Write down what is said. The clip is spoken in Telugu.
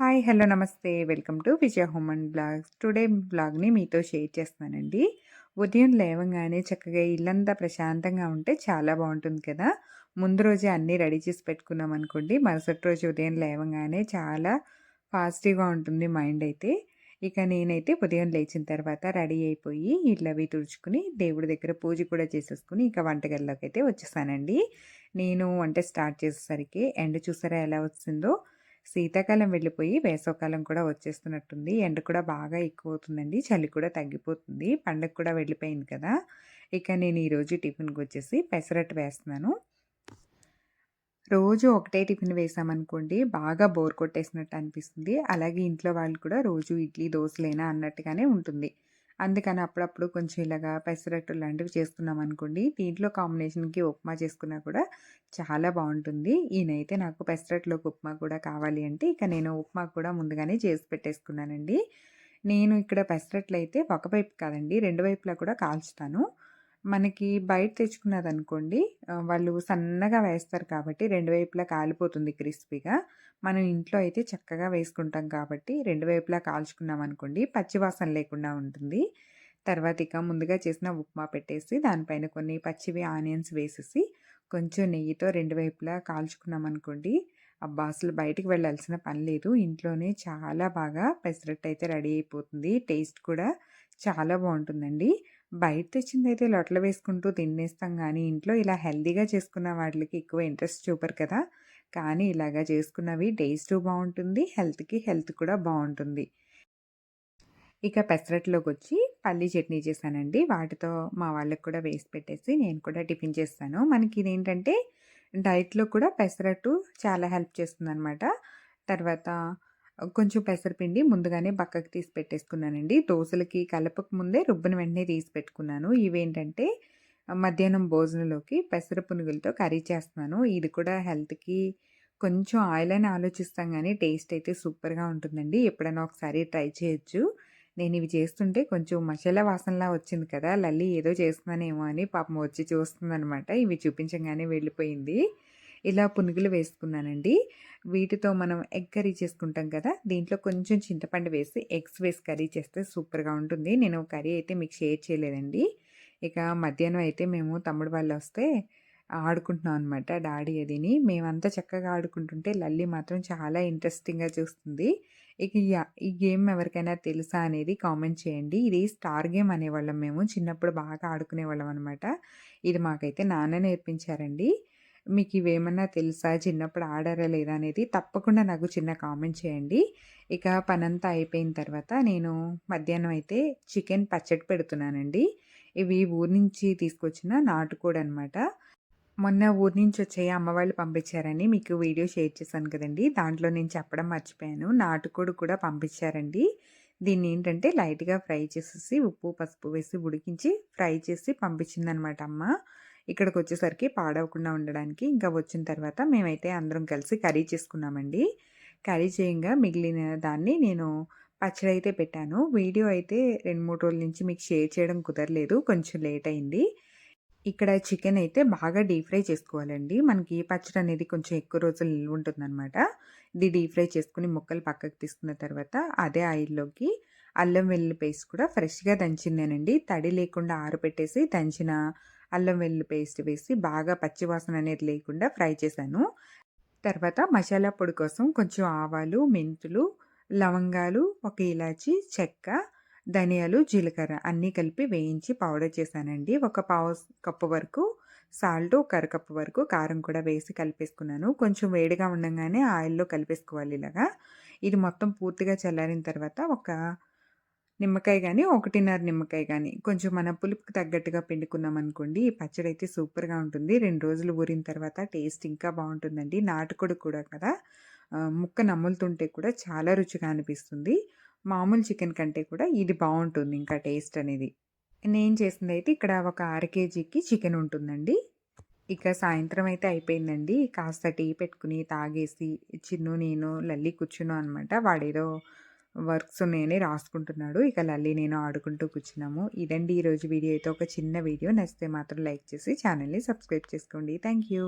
హాయ్ హలో నమస్తే. Welcome to Vijaya home and blogs. Today బ్లాగ్ని మీతో షేర్ చేస్తున్నానండి. ఉదయం లేవగానే చక్కగా ఇల్లంతా ప్రశాంతంగా ఉంటే చాలా బాగుంటుంది కదా. ముందు రోజే అన్నీ రెడీ చేసి పెట్టుకున్నాం అనుకోండి మరుసటి రోజు ఉదయం లేవగానే చాలా పాజిటివ్గా ఉంటుంది మైండ్ అయితే. ఇక నేనైతే ఉదయం లేచిన తర్వాత రెడీ అయిపోయి ఇళ్ళు అవి తుడుచుకుని దేవుడి దగ్గర పూజ కూడా చేసేసుకుని ఇక వంటగదిలోకి అయితే వచ్చేసానండి. నేను వంట స్టార్ట్ చేసేసరికి ఎండ చూసారా ఎలా వచ్చిందో? శీతాకాలం వెళ్ళిపోయి వేసవకాలం కూడా వచ్చేస్తున్నట్టుంది. ఎండ కూడా బాగా ఎక్కువ అవుతుందండి చలి కూడా తగ్గిపోతుంది. పండగ కూడా వెళ్ళిపోయింది కదా. ఇక నేను ఈరోజు టిఫిన్కి వచ్చేసి పెసరట్టు వేస్తున్నాను. రోజు ఒకటే టిఫిన్ వేసామనుకోండి బాగా బోర్ కొట్టేసినట్టు అనిపిస్తుంది. అలాగే ఇంట్లో వాళ్ళు కూడా రోజు ఇడ్లీ దోశలేనా అన్నట్టుగానే ఉంటుంది. అందుకని అప్పుడప్పుడు కొంచెం ఇలాగా పెసరట్టు లాంటివి చేసుకున్నాం అనుకోండి. దీంట్లో కాంబినేషన్కి ఉప్మా చేసుకున్నా కూడా చాలా బాగుంటుంది. ఈయనైతే నాకు పెసరట్లోకి ఉప్మా కూడా కావాలి అంటే ఇక నేను ఉప్మా కూడా ముందుగానే చేసి పెట్టేసుకున్నానండి. నేను ఇక్కడ పెసరట్లు అయితే ఒక వైపు కాదండి రెండు వైపులా కూడా కాల్చుతాను. మనకి బయట తెచ్చుకున్నదనుకోండి వాళ్ళు సన్నగా వేస్తారు కాబట్టి రెండు వైపులా కాలిపోతుంది క్రిస్పీగా. మనం ఇంట్లో అయితే చక్కగా వేసుకుంటాం కాబట్టి రెండు వైపులా కాల్చుకున్నాం అనుకోండి పచ్చివాసన లేకుండా ఉంటుంది. తర్వాత ఇక ముందుగా చేసిన ఉప్మా పెట్టేసి దానిపైన కొన్ని పచ్చివి ఆనియన్స్ వేసేసి కొంచెం నెయ్యితో రెండు వైపులా కాల్చుకున్నాం అనుకోండి అబ్బా! అసలు బయటికి వెళ్ళాల్సిన పని లేదు. ఇంట్లోనే చాలా బాగా పెసరట్టు అయితే రెడీ అయిపోతుంది. టేస్ట్ కూడా చాలా బాగుంటుందండి. బయట తెచ్చింది అయితే లొట్టలు వేసుకుంటూ తినేస్తాం కానీ ఇంట్లో ఇలా హెల్దీగా చేసుకున్న వాటికి ఎక్కువ ఇంట్రెస్ట్ చూపరు కదా. కానీ ఇలాగా చేసుకున్నవి టేస్ట్ బాగుంటుంది హెల్త్కి హెల్త్ కూడా బాగుంటుంది. ఇక పెసరట్లోకి వచ్చి పల్లి చట్నీ చేశానండి. వాటితో మా వాళ్ళకి కూడా వేసి పెట్టేసి నేను కూడా టిఫిన్ చేస్తాను. మనకి ఇదేంటంటే డైట్లో కూడా పెసరట్టు చాలా హెల్ప్ చేస్తుంది అనమాట తర్వాత కొంచెం పెసరపిండి ముందుగానే పక్కకు తీసి పెట్టేసుకున్నానండి. దోశలకి కలపక ముందే రుబ్బుని వెంటనే తీసి పెట్టుకున్నాను. ఇవేంటంటే మధ్యాహ్నం భోజనంలోకి పెసర పునుగులతో కర్రీ చేస్తున్నాను. ఇది కూడా హెల్త్కి కొంచెం ఆయిల్ అని ఆలోచిస్తాం కానీ టేస్ట్ అయితే సూపర్గా ఉంటుందండి. ఎప్పుడైనా ఒకసారి ట్రై చేయొచ్చు. నేను ఇవి చేస్తుంటే కొంచెం మసాలా వాసనలా వచ్చింది కదా లల్లి ఏదో చేస్తున్నానేమో అని పాపం వచ్చి చూస్తుందనమాట. ఇవి చూపించగానే వెళ్ళిపోయింది. ఇలా పునుగులు వేసుకున్నానండి. వీటితో మనం ఎగ్ కర్రీ చేసుకుంటాం కదా దీంట్లో కొంచెం చింతపండు వేసి ఎగ్స్ వేసి కర్రీ చేస్తే సూపర్గా ఉంటుంది. నేను కర్రీ అయితే మీకు షేర్ చేయలేదండి. ఇక మధ్యాహ్నం అయితే మేము తమ్ముడు వాళ్ళు వస్తే ఆడుకుంటున్నాం అనమాట డాడీ అదిని. మేమంతా చక్కగా ఆడుకుంటుంటే లల్లి మాత్రం చాలా ఇంట్రెస్టింగ్గా చూస్తుంది. ఇక ఈ గేమ్ ఎవరికైనా తెలుసా అనేది కామెంట్ చేయండి. ఇది స్టార్ గేమ్ అనేవాళ్ళం మేము. చిన్నప్పుడు బాగా ఆడుకునేవాళ్ళం అనమాట ఇది మాకైతే నాన్న నేర్పించారండి. మీకు ఇవేమన్నా తెలుసా? చిన్నప్పుడు ఆడారా లేదా? అనేది తప్పకుండా నాకు చిన్న కామెంట్ చేయండి. ఇక పనంతా అయిపోయిన తర్వాత నేను మధ్యాహ్నం అయితే చికెన్ పచ్చడి పెడుతున్నానండి. ఇవి ఊరి నుంచి తీసుకొచ్చిన నాటుకోడి అనమాట మొన్న ఊరి నుంచి వచ్చాయి అమ్మ వాళ్ళు పంపించారని మీకు వీడియో షేర్ చేశాను కదండి. దాంట్లో నేను చెప్పడం మర్చిపోయాను. నాటుకోడి కూడా పంపించారండి. దీన్ని ఏంటంటే లైట్గా ఫ్రై చేసేసి ఉప్పు పసుపు వేసి ఉడికించి ఫ్రై చేసి పంపించిందనమాట అమ్మ. ఇక్కడికి వచ్చేసరికి పాడవకుండా ఉండడానికి. ఇంకా వచ్చిన తర్వాత మేమైతే అందరం కలిసి కర్రీ చేసుకున్నామండి. కర్రీ చేయంగా మిగిలిన దాన్ని నేను పచ్చడి అయితే పెట్టాను. వీడియో అయితే రెండు మూడు రోజుల నుంచి మీకు షేర్ చేయడం కుదరలేదు. కొంచెం లేట్ అయింది. ఇక్కడ చికెన్ అయితే బాగా డీప్ ఫ్రై చేసుకోవాలండి. మనకి పచ్చడి అనేది కొంచెం ఎక్కువ రోజులు నిల్వ ఉంటుందన్నమాట. ఇది డీప్ ఫ్రై చేసుకుని ముక్కలు పక్కకు తీసుకున్న తర్వాత అదే ఆయిల్లోకి అల్లం వెల్లుల్లి పేస్ట్ కూడా ఫ్రెష్గా దంచిందేనండి తడి లేకుండా ఆరబెట్టేసి దంచిన అల్లం వెల్లుల్లి పేస్ట్ వేసి బాగా పచ్చివాసన అనేది లేకుండా ఫ్రై చేశాను. తర్వాత మసాలా పొడి కోసం కొంచెం ఆవాలు మెంతులు లవంగాలు ఒక ఇలాచి చెక్క ధనియాలు జీలకర్ర అన్నీ కలిపి వేయించి పౌడర్ చేశానండి. ఒక పావు కప్పు వరకు సాల్ట్ ఒక అరకప్పు వరకు కారం కూడా వేసి కలిపేసుకున్నాను. కొంచెం వేడిగా ఉండగానే ఆయిల్లో కలిపేసుకోవాలి ఇలాగా. ఇది మొత్తం పూర్తిగా చల్లారిన తర్వాత ఒక నిమ్మకాయ కానీ ఒకటిన్నర నిమ్మకాయ కానీ కొంచెం మన పులుపుకి తగ్గట్టుగా పిండుకున్నాం అనుకోండి ఈ పచ్చడి అయితే సూపర్గా ఉంటుంది. రెండు రోజులు ఊరిన తర్వాత టేస్ట్ ఇంకా బాగుంటుందండి. నాటుకోడి కూడా కదా ముక్క నమ్ములుతుంటే కూడా చాలా రుచిగా అనిపిస్తుంది. మామూలు చికెన్ కంటే కూడా ఇది బాగుంటుంది ఇంకా టేస్ట్ అనేది. నేను చేసింది అయితే ఇక్కడ ఒక అర కేజీకి చికెన్ ఉంటుందండి. ఇక సాయంత్రం అయితే అయిపోయిందండి. కాస్త టీ పెట్టుకుని తాగేసి చిన్ను నేను లల్లి కూర్చున్నాను అనమాట వాడేదో వర్క్స్ ఉన్నాయని రాసుకుంటున్నాడు. ఇక లల్లి నేను ఆడుకుంటూ కూర్చున్నాము. ఇదండి ఈరోజు వీడియో. అయితే ఒక చిన్న వీడియో. నచ్చితే మాత్రం లైక్ చేసి ఛానల్ని సబ్స్క్రైబ్ చేసుకోండి. Thank you